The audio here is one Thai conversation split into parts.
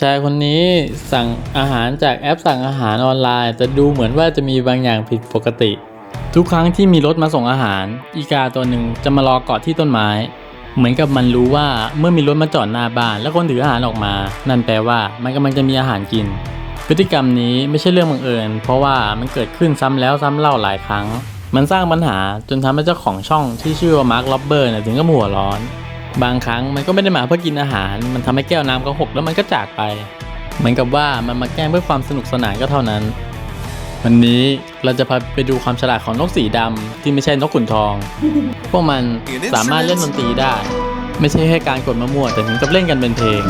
ชายคนนี้สั่งอาหารจากแอปสั่งอาหารออนไลน์ แต่ดูเหมือนว่าจะมีบางอย่างผิดปกติ ทุกครั้งที่มีรถมาส่งอาหาร อีกาตัวหนึ่งจะมารอเกาะที่ต้นไม้ เหมือนกับมันรู้ว่าเมื่อมีรถมาจอดหน้าบ้าน แล้วคนถืออาหารออกมา นั่นแปลว่ามันกำลังจะมีอาหารกิน พฤติกรรมนี้ไม่ใช่เรื่องบังเอิญ เพราะว่ามันเกิดขึ้นซ้ำแล้วซ้ำเล่าหลายครั้ง มันสร้างปัญหาจนทำให้เจ้าของช่องที่ชื่อว่ามาร์คล็อบเบอร์นถึงกับหัวร้อน บางครั้งมันก็ไม่ได้มาเพื่อกินอาหาร มันทำให้แก้วน้ำเขาหกแล้วมันก็จากไป เหมือนกับว่ามันมาแกล้งเพื่อความสนุกสนานก็เท่านั้น วันนี้เราจะพาไปดูความฉลาดของนกสีดำที่ไม่ใช่นกขุนทอง พวกมันสามารถเล่นดนตรีได้ ไม่ใช่แค่การกดมะม่วงแต่ถึงกับเล่นกันเป็นเพลง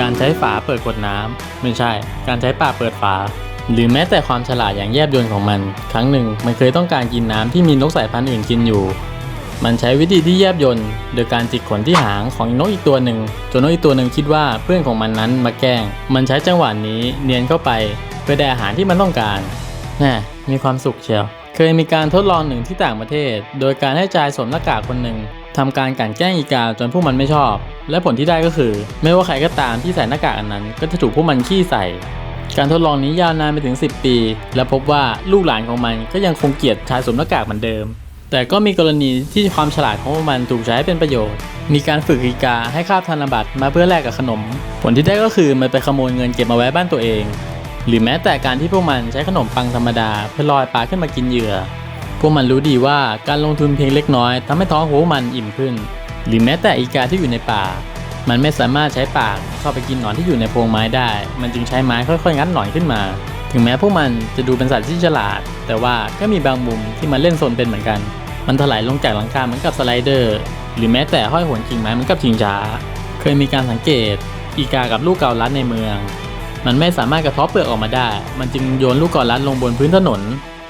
การใช้ฝาเปิดกดน้ำไม่ใช่ การใช้ปากเปิดฝา หรือแม้แต่ความฉลาดอย่างแยบยลของมัน ครั้งหนึ่งมันเคยต้องการกินน้ำที่มีนกสายพันธุ์อื่นกินอยู่ มันใช้วิธีที่แยบยลโดยการจิกขนที่หางของนกอีกตัวหนึ่งจนนกอีกตัวหนึ่งคิดว่าเพื่อนของมันนั้นมาแกล้ง มันใช้จังหวะนี้เนียนเข้าไปเพื่อได้อาหารที่มันต้องการแน่มีความสุขเชียวเคยมีการทดลองหนึ่งที่ต่างประเทศ โดยการให้ชายสวมหน้ากากคนหนึ่งทำการกลั่นแกล้งอีกาจนพวกมันไม่ชอบ และผลที่ได้ก็คือ ไม่ว่าใครก็ตามที่ใส่หน้ากากอันนั้น ก็จะถูกพวกมันขี้ใส่ การทดลองนี้ยาวนานไปถึง 10 ปี และพบว่าลูกหลานของมันก็ยังคงเกลียดชายสวมหน้ากากเหมือนเดิม แต่ก็มีกรณีที่ความฉลาดของพวกมันถูกใช้ให้เป็นประโยชน์ มีการฝึกอีกาให้คาบธนบัตรมาเพื่อแลกกับขนม ผลที่ได้ก็คือมันไปขโมยเงินเก็บมาไว้บ้านตัวเอง หรือแม้แต่การที่พวกมันใช้ขนมปังธรรมดาเพื่อลอยปลาขึ้นมากินเหยื่อ พวกมันรู้ดีว่าการลงทุนเพียงเล็กน้อยทำให้ท้องของพวกมันอิ่มขึ้น หรือแม้แต่อีกาที่อยู่ในป่า มันไม่สามารถใช้ปากเข้าไปกินหนอนที่อยู่ในโพรงไม้ได้ มันจึงใช้ไม้ค่อยๆงัดหนอนขึ้นมา ถึงแม้พวกมันจะดูเป็นสัตว์ที่ฉลาด แต่ว่าก็มีบางมุมที่มันเล่นโซนเป็นเหมือนกัน มันถลายลงจากหลังคาเหมือนกับสไลเดอร์ หรือแม้แต่ห้อยโหนกิ่งไม้เหมือนกับชิงช้า เคยมีการสังเกต อีกากับลูกเกาลัดในเมือง มันไม่สามารถกระเทาะเปลือกออกมาได้ มันจึงโยนลูกเกาลัดลงบนพื้นถนน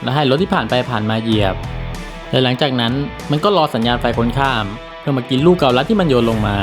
และให้รถที่ผ่านไปผ่านมาเหยียบและหลังจากนั้นมันก็รอสัญญาณไฟคนข้าม เพื่อมากินลูกเกาลัดที่มันโยนลงมา